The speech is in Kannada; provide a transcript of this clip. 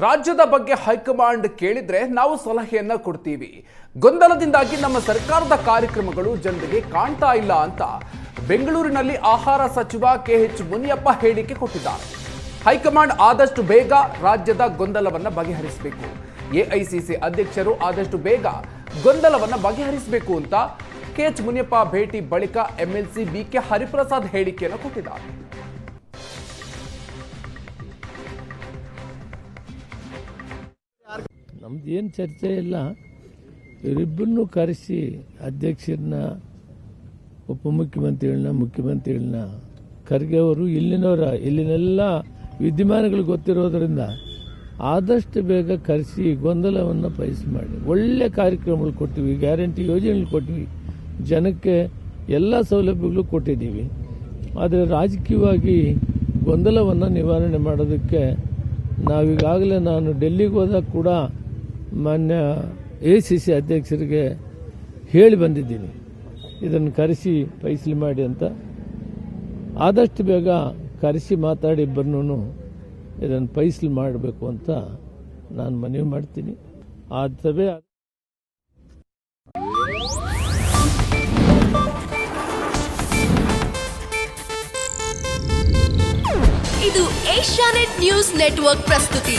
ರಾಜ್ಯದ ಬಗ್ಗೆ ಹೈಕಮಾಂಡ್ ಕೇಳಿದ್ರೆ ನಾವು ಸಲಹೆಯನ್ನ ಕೊಡ್ತೀವಿ. ಗೊಂದಲದಿಂದಾಗಿ ನಮ್ಮ ಸರ್ಕಾರದ ಕಾರ್ಯಕ್ರಮಗಳು ಜನರಿಗೆ ಕಾಣ್ತಾ ಇಲ್ಲ ಅಂತ ಬೆಂಗಳೂರಿನಲ್ಲಿ ಆಹಾರ ಸಚಿವ ಕೆ ಎಚ್ ಮುನಿಯಪ್ಪ ಹೇಳಿಕೆ ಕೊಟ್ಟಿದ್ದಾರೆ. ಹೈಕಮಾಂಡ್ ಆದಷ್ಟು ಬೇಗ ರಾಜ್ಯದ ಗೊಂದಲವನ್ನ ಬಗೆಹರಿಸಬೇಕು. ಎಐಸಿಸಿ ಅಧ್ಯಕ್ಷರು ಆದಷ್ಟು ಬೇಗ ಗೊಂದಲವನ್ನ ಬಗೆಹರಿಸಬೇಕು ಅಂತ ಕೆಎಚ್ ಮುನಿಯಪ್ಪ ಭೇಟಿ ಬಳಿಕ ಎಂಎಲ್ಸಿ ಬಿಕೆ ಹರಿಪ್ರಸಾದ್ ಹೇಳಿಕೆಯನ್ನು ಕೊಟ್ಟಿದ್ದಾರೆ. ನಮ್ದು ಏನು ಚರ್ಚೆ ಇಲ್ಲ. ಇವರಿಬ್ಬರನ್ನೂ ಕರೆಸಿ ಅಧ್ಯಕ್ಷರನ್ನ, ಉಪಮುಖ್ಯಮಂತ್ರಿಗಳನ್ನ, ಮುಖ್ಯಮಂತ್ರಿಗಳನ್ನ ಖರ್ಗೆ ಅವರು ಇಲ್ಲಿನವರ, ಇಲ್ಲಿನೆಲ್ಲ ವಿದ್ಯಮಾನಗಳು ಗೊತ್ತಿರೋದ್ರಿಂದ ಆದಷ್ಟು ಬೇಗ ಕರೆಸಿ ಗೊಂದಲವನ್ನು ಪೈಸ್ ಮಾಡಿ. ಒಳ್ಳೆ ಕಾರ್ಯಕ್ರಮಗಳು ಕೊಟ್ಟಿವಿ, ಗ್ಯಾರಂಟಿ ಯೋಜನೆಗಳು ಕೊಟ್ಟಿವಿ. ಜನಕ್ಕೆ ಎಲ್ಲ ಸೌಲಭ್ಯಗಳು ಕೊಟ್ಟಿದ್ದೀವಿ. ಆದರೆ ರಾಜಕೀಯವಾಗಿ ಗೊಂದಲವನ್ನು ನಿವಾರಣೆ ಮಾಡೋದಕ್ಕೆ ನಾವೀಗಾಗಲೇ ನಾನು ಡೆಲ್ಲಿಗೆ ಹೋದಾಗ ಕೂಡ ಮಾನ್ಯ ಎ ಸಿ ಸಿ ಅಧ್ಯಕ್ಷರಿಗೆ ಹೇಳಿ ಬಂದಿದ್ದೀನಿ. ಇದನ್ನು ಕರೆಸಿ ಪೈಸಲಿ ಮಾಡಿ ಅಂತ. ಆದಷ್ಟು ಬೇಗ ಕರೆಸಿ ಮಾತಾಡಿ ಇಬ್ಬರನ್ನೂ ಇದನ್ನು ಫೈಸಲಿ ಮಾಡಬೇಕು ಅಂತ ನಾನು ಮನವಿ ಮಾಡ್ತೀನಿ. ಆದ ಸಭೆ ಇದು ಏಷ್ಯಾನೆಟ್ ನ್ಯೂಸ್ ನೆಟ್ವರ್ಕ್ ಪ್ರಸ್ತುತಿ.